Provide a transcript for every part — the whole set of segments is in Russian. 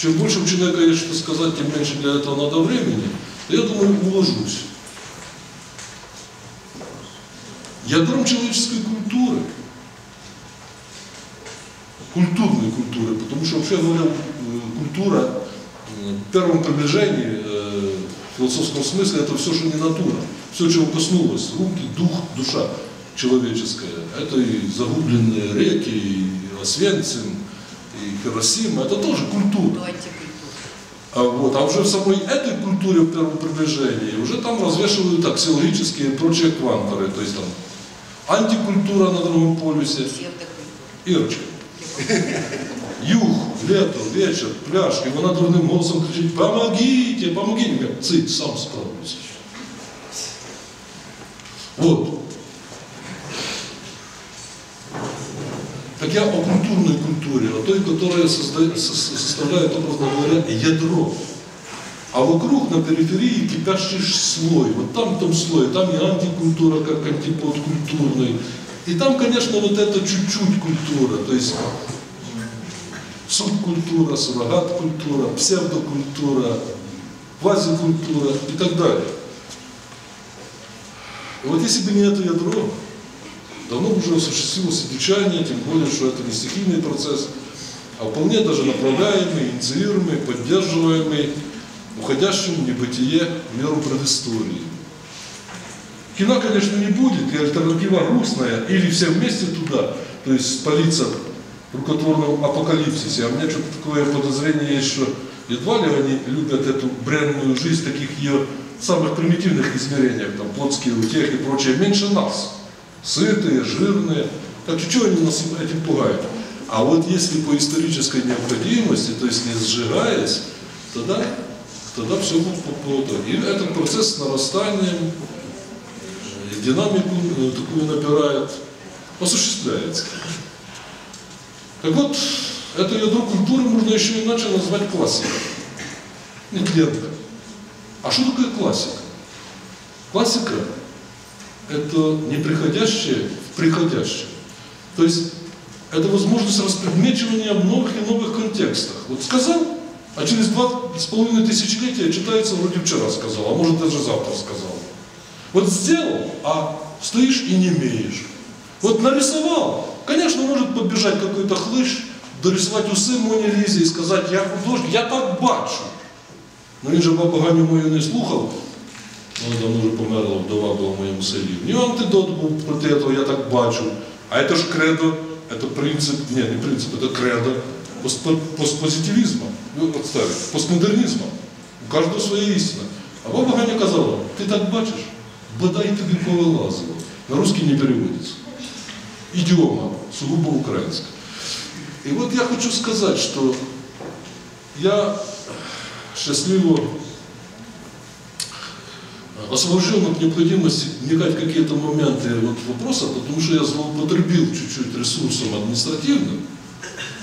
чем больше у человека есть что сказать, тем меньше для этого надо времени, то я думаю, уложусь. Ядром человеческой культуры, культурной культуры, потому что вообще говоря, культура в первом приближении, э, в философском смысле, это все, что не натура, все, чего коснулось, руки, дух, душа человеческая. Это и загубленные реки, и Освенцим, и Хиросима, это тоже культура. А, вот, а уже в самой этой культуре в первом приближении уже там развешивают аксиологические и прочие кванторы, то есть там антикультура на другом полюсе. Ирочка. Юг, лето, вечер, пляж, и вона дурним голосом кричить «Помогите, помогите!» Говорю, цыть, сам справлюсь. Вот. Так я о культурной культуре, о той, которая составляет, образно говоря, ядро. А вокруг, на периферии, кипящий слой. Вот там, в том слое, там и антикультура, как антипод культурный. И там, конечно, вот это чуть-чуть культура, то есть субкультура, суррогат-культура, псевдокультура, квазикультура и так далее. И вот если бы не это ядро, давно уже осуществилось отвечание, тем более, что это не стихийный процесс, а вполне даже направляемый, инициируемый, поддерживаемый уходящим в небытие меру предыстории. Кино, конечно, не будет, и альтернатива грустная, или все вместе туда, то есть спалиться в рукотворном апокалипсисе. А у меня что-то такое подозрение есть, что едва ли они любят эту бренную жизнь в таких ее самых примитивных измерениях, там, плотские утехи и прочее, меньше нас сытые, жирные. Так что они нас этим пугают? А вот если по исторической необходимости, то есть не сжигаясь, тогда, тогда все будет по. И этот процесс с нарастанием, э, динамику э, такую набирает, осуществляется. Так вот, эту ядро культуры можно еще иначе назвать классикой. Нетленко. А что такое классика? Классика это не приходящее в приходящее. То есть это возможность распредмечивания в новых и новых контекстах. Вот сказал, а через два с половиной тысячелетия читается вроде вчера сказал, а может даже завтра сказал. Вот сделал, а стоишь и не имеешь. Вот нарисовал, конечно, может побежать какой-то хлыщ, дорисовать усы Моні Лізі і сказати, я художник, я так бачу. Но він же бабу Ганю мою не слухав, вона давно вже померла, вдова була в моєму селі. У нього антидот був проти этого, я так бачу. А это ж кредо, это принцип, не, не принцип, это кредо постпозитивизма, ну, отставить, постмодернизма. У каждого своя истина. А баба Ганя казала, ты так бачишь, бодай тобі повилазило. На русский не переводится. Идиома, сугубо украинская. И вот я хочу сказать, что я счастливо Освобожден от необходимости вникать в какие-то моменты вот вопроса, потому что я злоупотребил чуть-чуть ресурсом административным,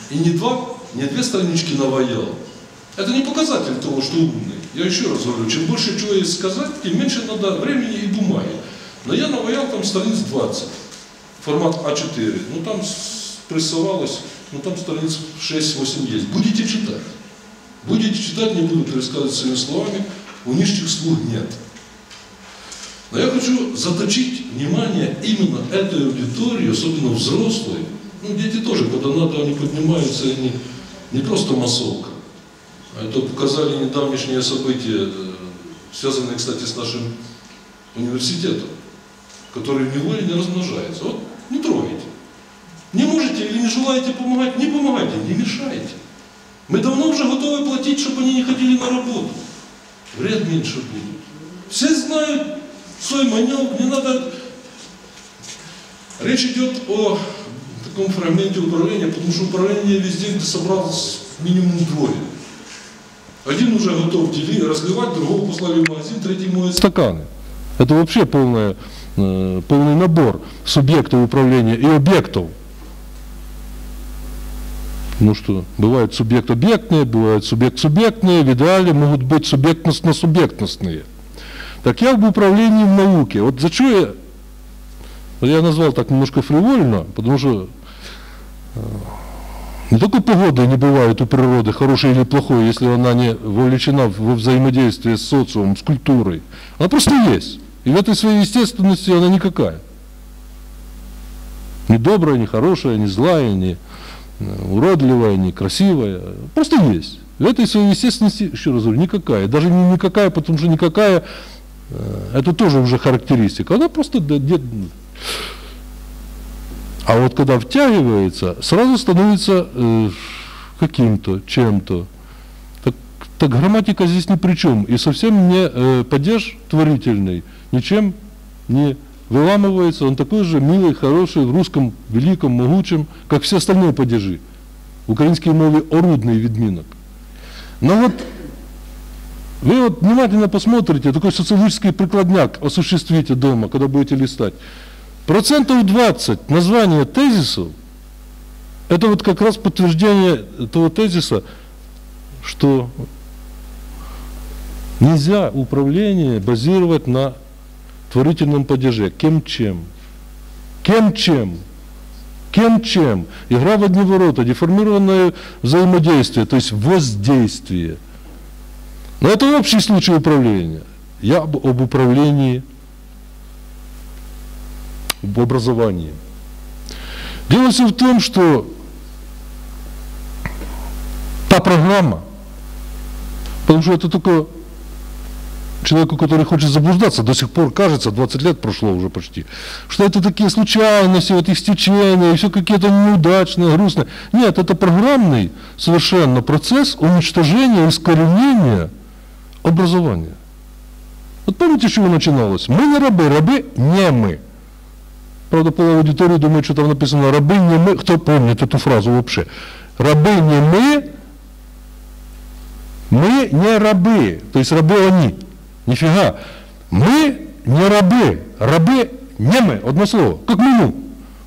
и не, два, не две странички наваял. Это не показатель того, что умный. Я еще раз говорю, чем больше чего есть сказать, тем меньше надо времени и бумаги. Но я наваял там страниц 20, формат А4. Ну там прессовалось, ну там страниц 6-8 есть. Будете читать. Будете читать, не буду пересказывать своими словами, у нижних слуг нет. Но я хочу заточить внимание именно этой аудитории, особенно взрослой. Ну, дети тоже, когда надо, они поднимаются, они не просто массовка. А это показали недавнешние события, э, связанные, кстати, с нашим университетом, который в неволе не размножается. Вот не трогайте. Не можете или не желаете помогать, не помогайте, не мешайте. Мы давно уже готовы платить, чтобы они не ходили на работу. Вред меньше будет. Все знают, свой маневр, не надо... Речь идет о таком фрагменте управления, потому что управление везде, где собралось минимум двое. Один уже готов дели, разливать, другого послали в магазин, третий моет стаканы. Это вообще полное, э, полный набор субъектов управления и объектов. Ну что, бывают субъект-объектные, бывают субъект-субъектные, в идеале могут быть субъектностно-субъектностные. Так я в управлении в науке. Вот за что я, я назвал так немножко фривольно, потому что э, Не только погоды не бывает у природы, хорошей или плохой, если она не вовлечена во взаимодействие с социумом, с культурой. Она просто есть. И в этой своей естественности она никакая. Не добрая, не хорошая, не злая, не э, уродливая, не красивая. Просто есть. В этой своей естественности, еще раз говорю, никакая. Даже не никакая, потому что никакая, это тоже уже характеристика. Она просто а вот когда втягивается, сразу становится э, каким-то, чем-то. Так, так грамматика здесь ни при чем. И совсем не э, падеж творительный, ничем не выламывается. Он такой же милый, хороший, в русском великом, могучем, как все остальные падежи. В украинской мове орудный відмінок. Но вот вы вот внимательно посмотрите, такой социологический прикладняк осуществите дома, когда будете листать. Процентов 20 названия тезисов, это вот как раз подтверждение того тезиса, что нельзя управление базировать на творительном падеже. Кем чем? Кем чем? Кем чем? Игра в одни ворота, деформированное взаимодействие, то есть воздействие. Но это общий случай управления. Я об, об управлении в образовании. Дело все в том, что та программа, потому что это только человеку, который хочет заблуждаться, до сих пор кажется, 20 лет прошло уже почти, что это такие случайности, вот их стечения, все какие-то неудачные, грустные. Нет, это программный совершенно процесс уничтожения, искоренения образования. Вот помните, с чего начиналось? Мы не рабы, рабы не мы. Правда, половина аудитории думает, что там написано «рабы не мы». Кто помнит эту фразу вообще? Рабы не мы, мы не рабы. То есть рабы они. Нифига. Мы не рабы. Рабы не мы. Одно слово. Как мы.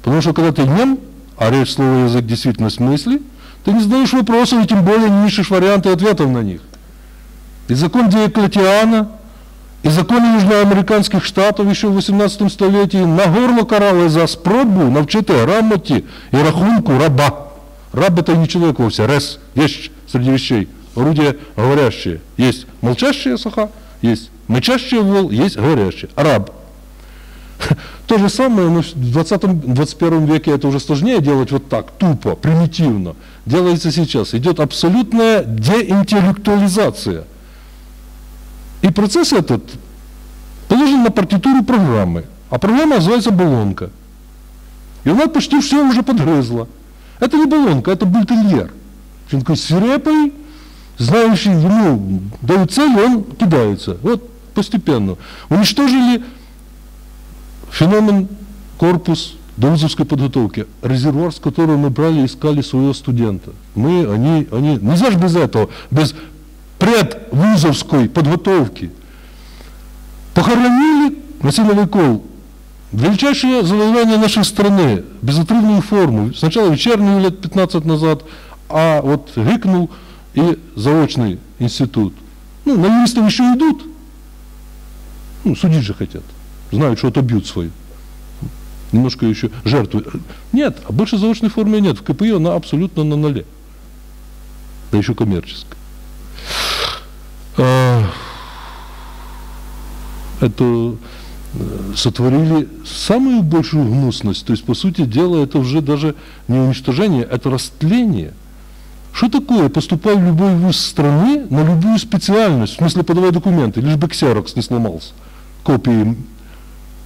Потому что когда ты нем, а речь слова язык действительно смысле, ты не задаешь вопросов и тем более не ищешь варианты ответов на них. И закон Диоклетиана – и закони южноамериканських штатів ще в 18 столітті на горло карали за спробу навчити грамоті і рахунку раба. Раб это не человек вовсе, рес, вещь среди вещей, орудие говорящее. Есть молчащая саха, есть мычащий вол, есть говорящий. Раб. То же самое, но в 20-21 веке это уже сложнее делать вот так, тупо, примитивно. Делается сейчас. Идет абсолютная деинтеллектуализация. и процесс этот положен на партитуру программы. А программа называется баллонка. И она почти все уже подгрызла. Это не баллонка, это бультерьер. Он такой свирепый, знающий, ему дают цель, он кидается. Вот постепенно. Уничтожили феномен корпус доузовской подготовки, резервуар, с которого мы брали, искали своего студента. Мы, они, они, нельзя же без этого, без предвузовской подготовки. Похоронили насиловиков. Величайшее завоевание нашей страны, безотрывную форму. Сначала вечернюю лет 15 назад, а вот гикнул и заочный институт. Ну, на юристов еще идут. Ну, судить же хотят. Знают, что отобьют свою. Немножко еще жертвы. Нет, а больше заочной формы нет. В КПИ она абсолютно на ноле. Да еще коммерческая. А, это э, сотворили самую большую гнусность. То есть, по сути дела, это уже даже не уничтожение, это растление. Что такое? Поступай в любой вуз страны на любую специальность, в смысле подавай документы, лишь бы ксерокс не сломался, копии.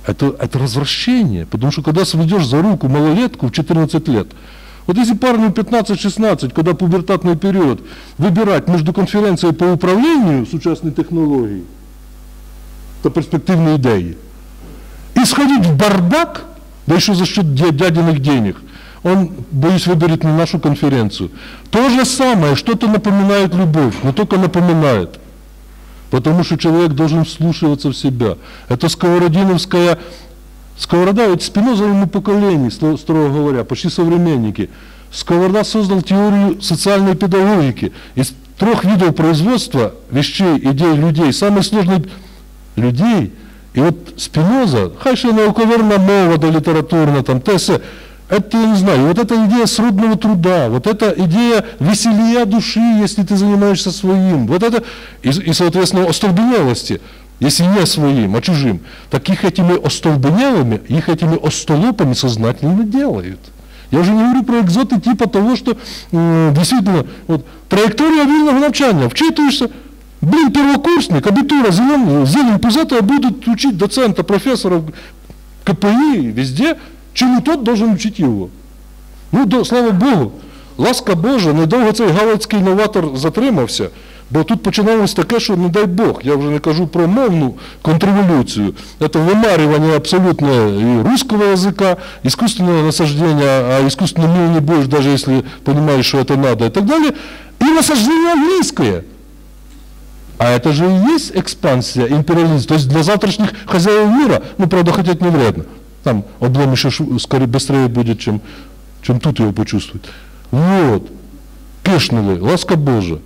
Это, это развращение, потому что когда сведешь за руку малолетку в 14 лет, вот если парню 15-16, когда пубертатный период, выбирать между конференцией по управлению сучасной технологией, то перспективные идеи, и сходить в бардак, да еще за счет дядиных денег, он, боюсь, выберет не нашу конференцию. То же самое, что-то напоминает любовь, но только напоминает. Потому что человек должен вслушиваться в себя. Это сковородиновская Сковорода, ведь Спиноза ему поколение, строго говоря, почти современники. Сковорода создал теорию социальной педагогики. Из трех видов производства вещей, идей, людей, самый сложный людей. И вот Спиноза, хай ще мова до літературна, там те все, это, я не знаю, вот эта идея сродного труда, вот эта идея веселья души, если ты занимаешься своим, вот это, и, и соответственно, остолбенелости, если не своим, а чужим, так их этими остолбенелыми, их этими остолопами сознательно делают. Я вже не говорю про екзоти типа того, що е, дійсно от, траєкторія вільного навчання. Вчитуєшся, блін, первокурсник, абитура, зелень, зелень пузатая будут учить доцента, профессора в КПИ, везде, чему тот должен учить его. Ну, до, слава Богу, ласка Божа, недовго цей галицький новатор затримався, бо тут починалось таке, що не дай Бог, я вже не кажу про мовну контрреволюцію, це вимарювання абсолютно и русского языка, искусственного насаждения, а искусственный мил не будешь, даже если понимаешь, что это надо и так далее, и насаждение английское. А это же и есть экспансия, империализм. То есть для завтрашних хозяев мира, ну, правда, хотят не вредно. Там облом еще скорее быстрее будет, чем, чем тут его почувствует. Вот. Кишнули, ласка Божа.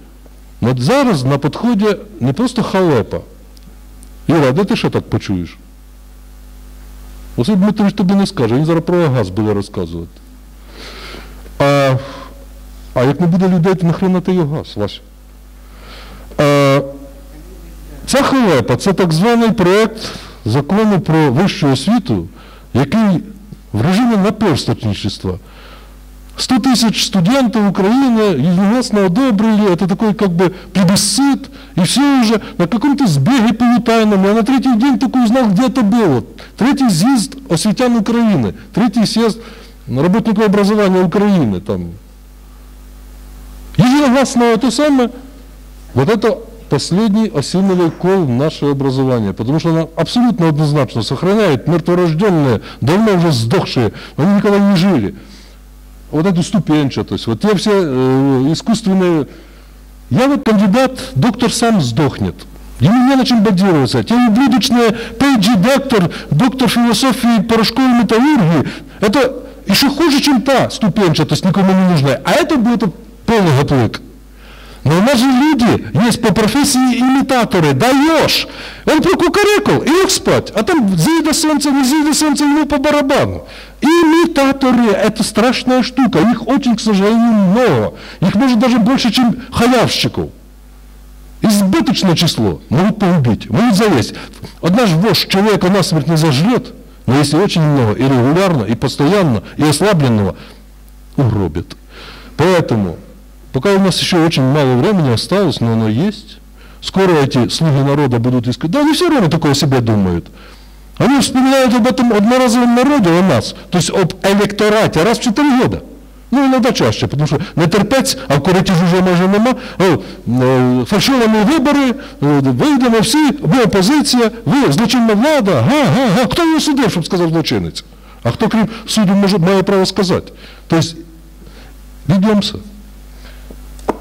От зараз на підході не просто халепа. Іра, де ти ще так почуєш? Оце Дмитрович тобі не скаже, він зараз про газ буде розказувати. А, а як не буде людей, то нахрена ти його газ, Вася? А, ця халепа це так званий проєкт закону про вищу освіту, який в режимі наперсточничества 100 тысяч студентов Украины единогласно одобрили, это такой как бы плебисцит, и все уже на каком-то сбеге полутайном. Я на третий день только узнал, где это было. Третий съезд осветян Украины, третий съезд работников образования Украины. Там. Единогласно это самое, вот это последний осиновый кол в наше образование, потому что она абсолютно однозначно сохраняет мертворожденные, давно уже сдохшие, они никогда не жили вот эту ступенчатость, вот те все э, искусственные... Я вот кандидат, доктор сам сдохнет. Ему не на чем базироваться. Те ублюдочные пейджи доктор, доктор философии порошковой металлургии, это еще хуже, чем та ступенчатость, никому не нужная. А это будет полный гоплык. Но у нас же люди есть по профессии имитаторы. Даешь. Он прокукарекал и лег спать. А там зайде солнце, не зайде солнце, ему по барабану. Имитаторы – это страшная штука. Их очень, к сожалению, много. Их может даже больше, чем халявщиков. Избыточное число могут погубить, могут залезть. Однажды вождь человека насмерть не зажрет, но если очень много, и регулярно, и постоянно, и ослабленного, угробит. Поэтому Пока у нас еще очень мало времени осталось, но оно есть. Скоро эти слуги народа будут искать. Да, они все равно такое себе думают. Они вспоминают об этом одноразовом народе, о нас, то есть об электорате раз в 4 года. Ну, иногда чаще, потому що не терпець, а в коротіж вже майже нема. О, е, фальшовані вибори, е, вийдемо всі, ви опозиція, ви злочинна влада, га, га, га. Хто його судив, щоб сказав злочинець? А хто, крім суду, може, має право сказати? Тобто, відьомся.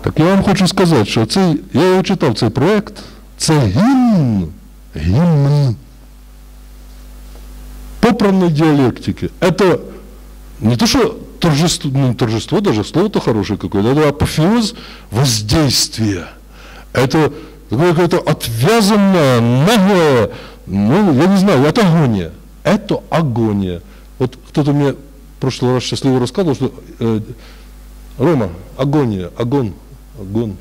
Так я вам хочу сказати, що цей, я його читав цей проєкт, це гімн, гімн попранной діалектики. Это не то, что торжество, ну, торжество даже, слово-то хорошее какое-то, это апофеоз воздействия. Это такое какое-то отвязанное, наглое, ну, я не знаю, это агония. Это агония. Вот кто-то мне в прошлый раз счастливо рассказывал, что э, Рома, агония, агон, агон.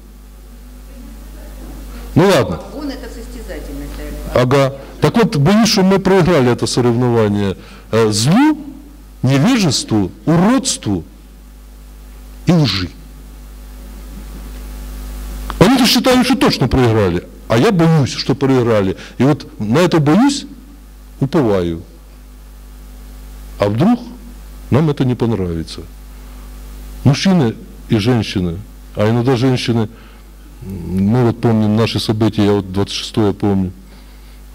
Ну ладно. Он это состязательность. Ага. Так вот, боюсь, что мы проиграли это соревнование злу, невежеству, уродству и лжи. Они-то считают, что точно проиграли, а я боюсь, что проиграли. И вот на это боюсь, уповаю. А вдруг нам это не понравится. Мужчины и женщины, а иногда женщины, мы вот помним наши события, я вот 26 помню,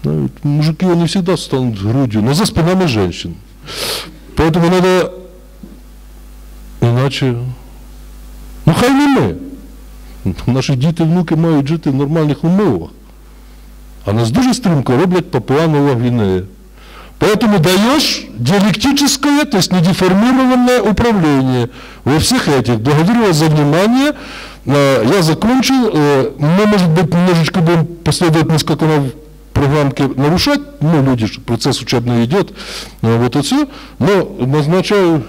ну, вот мужики, они всегда станут грудью, но за спинами женщин. Поэтому надо иначе. Ну хай не ми. Наші діти, внуки мають жити в нормальних умовах. А нас дуже стрімко роблять Папуа Нова Гвинея. Поэтому даешь диалектическое, то есть недеформированное управление во всех этих. Благодарю вас за внимание. Э, Я закончил. Э, Мы, может быть, немножечко будем последовательность, как она в программке нарушать. Ну, люди, ж- процесс учебный идет. Э, Вот и все. Но назначаю